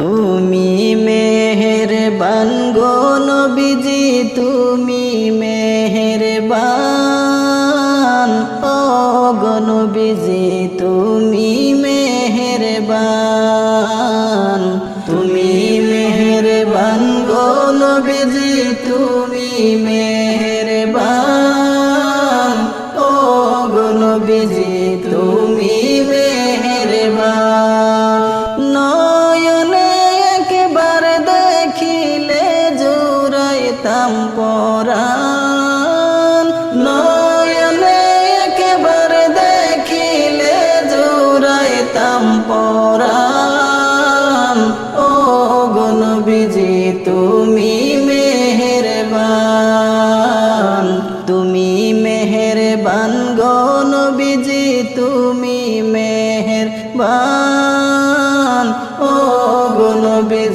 তুমি মেহেরবান গো নবীজি, তুমি মেহেরবান। ও গো নবীজি, তুমি মেহেরবান। তুমি মেহেরবান গো নবীজি, তুমি মেহেরবান।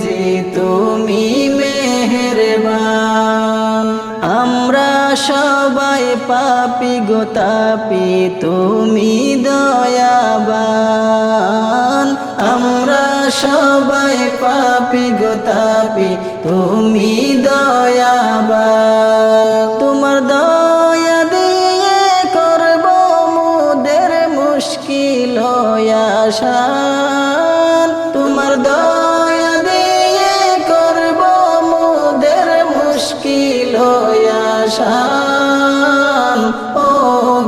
বিজি তুমি মেহেরবান। আমরা সবাই পাপি গো তুমি দয়াবান। আমরা সবাই পাপি গো তাপি, তুমি দয়াবান। তোমার দয়া দিয়ে করব মুদের মুশকিল আসান আসান ও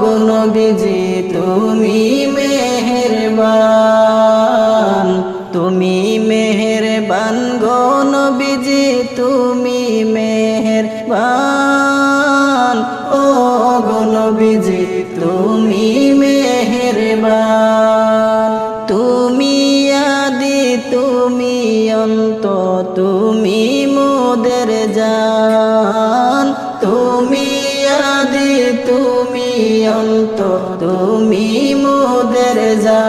গুণ বিজি তুমি মেহেরবান। তুমি মেহেরবান গণ বিজি তুমি মেহেরবান। ও গণ বিজি তুমি মেহেরবান। তুমি আদি, তুমি অন্ত, তুমি মোদের জান। তুমি আদি তুমি অন্ত তুমি মোদের যা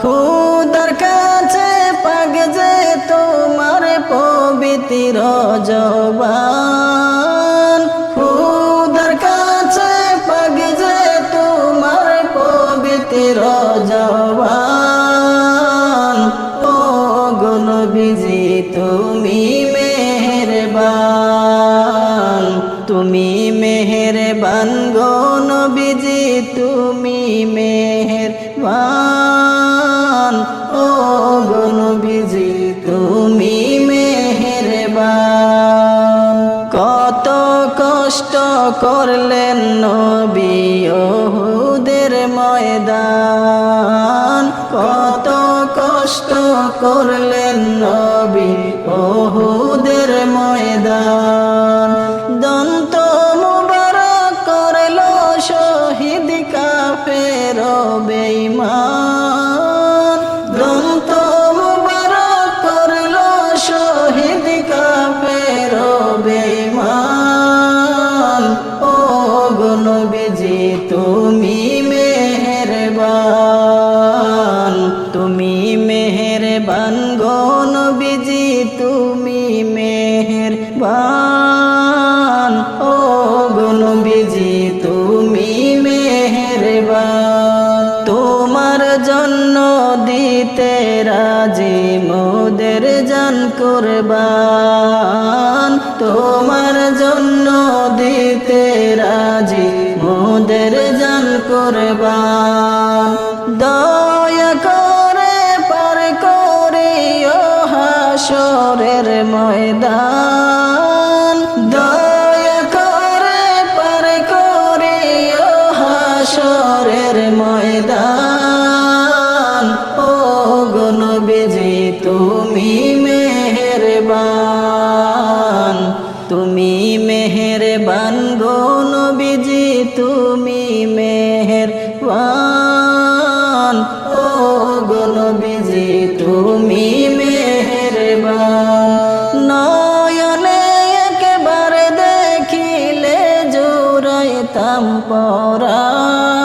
খুদার কাছে পাগ যে তোমার পবিত্র জবান। তুমি মেহেরবান গণ বিজি তুমি মেহেরবান। ও গুণ বিজি তুমি মেহেরবান। কত কষ্ট করলেন নবী ওহুদের ময়দান। কত কষ্ট করলেন নবী ওহুদের ময়দান। জন্য দিতে রাজি মোদের জান করবান। তোমার জন্য দিতে রাজি মোদের জান করবান। দয়া করে পার করিও হাসরের ময়দান। মেহেরবান তুমি মেহেরবান গুণ বিজি তুমি মেহেরবান। ও গুণ বিজি তুমি মেহেরবান। নয়নে একবার দেখিলে জোড়াইতাম পরাণ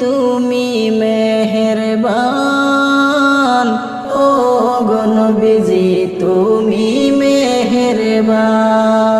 তুমি মেহেরবান। ও গণবিজি তুমি মেহেরবান।